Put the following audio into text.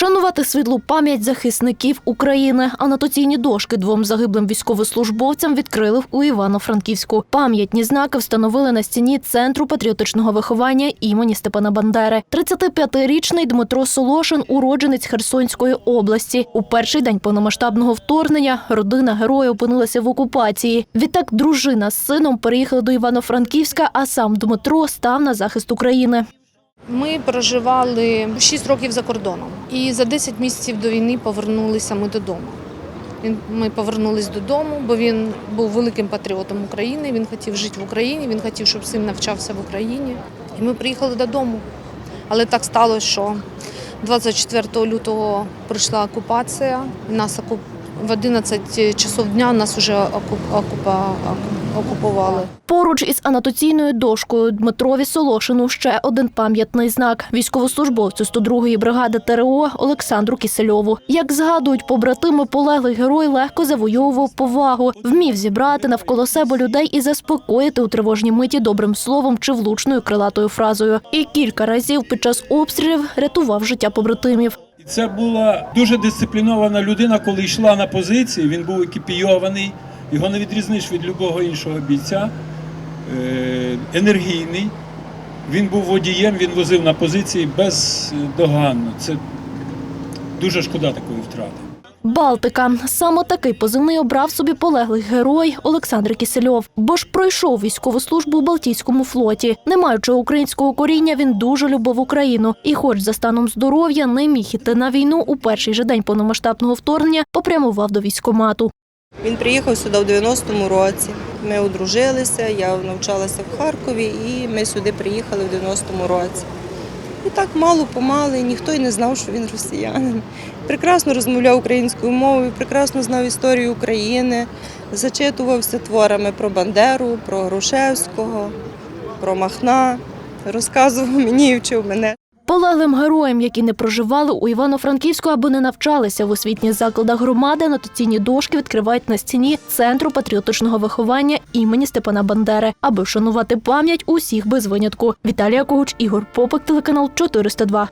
Вшанувати світлу пам'ять захисників України. Анотаційні дошки двом загиблим військовослужбовцям відкрили у Івано-Франківську. Пам'ятні знаки встановили на стіні центру патріотичного виховання імені Степана Бандери. 35-річний Дмитро Солошин, уродженець Херсонської області. У перший день повномасштабного вторгнення родина героя опинилася в окупації. Відтак дружина з сином переїхали до Івано-Франківська, а сам Дмитро став на захист України. Ми проживали 6 років за кордоном, і за 10 місяців до війни повернулися ми додому. Ми повернулись додому, бо він був великим патріотом України. Він хотів жити в Україні, він хотів, щоб син навчався в Україні. І ми приїхали додому. Але так сталося, що 24 лютого прийшла окупація. Нас окуп... в 11 часов дня нас вже окупували. Поруч із анотаційною дошкою Дмитрові Солошину ще один пам'ятний знак військовослужбовцю 102-ї бригади ТРО Олександру Кісельову. Як згадують побратими, полеглий герой легко завойовував повагу, вмів зібрати навколо себе людей і заспокоїти у тривожній миті добрим словом чи влучною крилатою фразою. І кілька разів під час обстрілів рятував життя побратимів. Це була дуже дисциплінована людина, коли йшла на позиції. Він був екіпійований, його не відрізниш від любого іншого бійця. Е, Енергійний. Він був водієм, він возив на позиції бездоганно. Це дуже шкода такої втрати. Балтика саме такий позивний обрав собі полеглий герой Олександр Кісельов, бо ж пройшов військову службу у Балтійському флоті. Не маючи українського коріння, він дуже любив Україну, і, хоч за станом здоров'я не міг іти на війну у перший же день повномасштабного вторгнення, попрямував до військомату. Він приїхав сюди в 90-му році. Ми одружилися, я навчалася в Харкові, і ми сюди приїхали в 90-му році. І так мало помали, ніхто й не знав, що він росіянин. Прекрасно розмовляв українською мовою, прекрасно знав історію України, зачитувався творами про Бандеру, про Грушевського, про Махна, розказував мені і вчив мене. Полеглим героям, які не проживали у Івано-Франківську або не навчалися в освітніх закладах громади, анотаційні дошки відкривають на стіні центру патріотичного виховання імені Степана Бандери, аби вшанувати пам'ять усіх без винятку. Віталія Когуч, Ігор Попик, телеканал 402.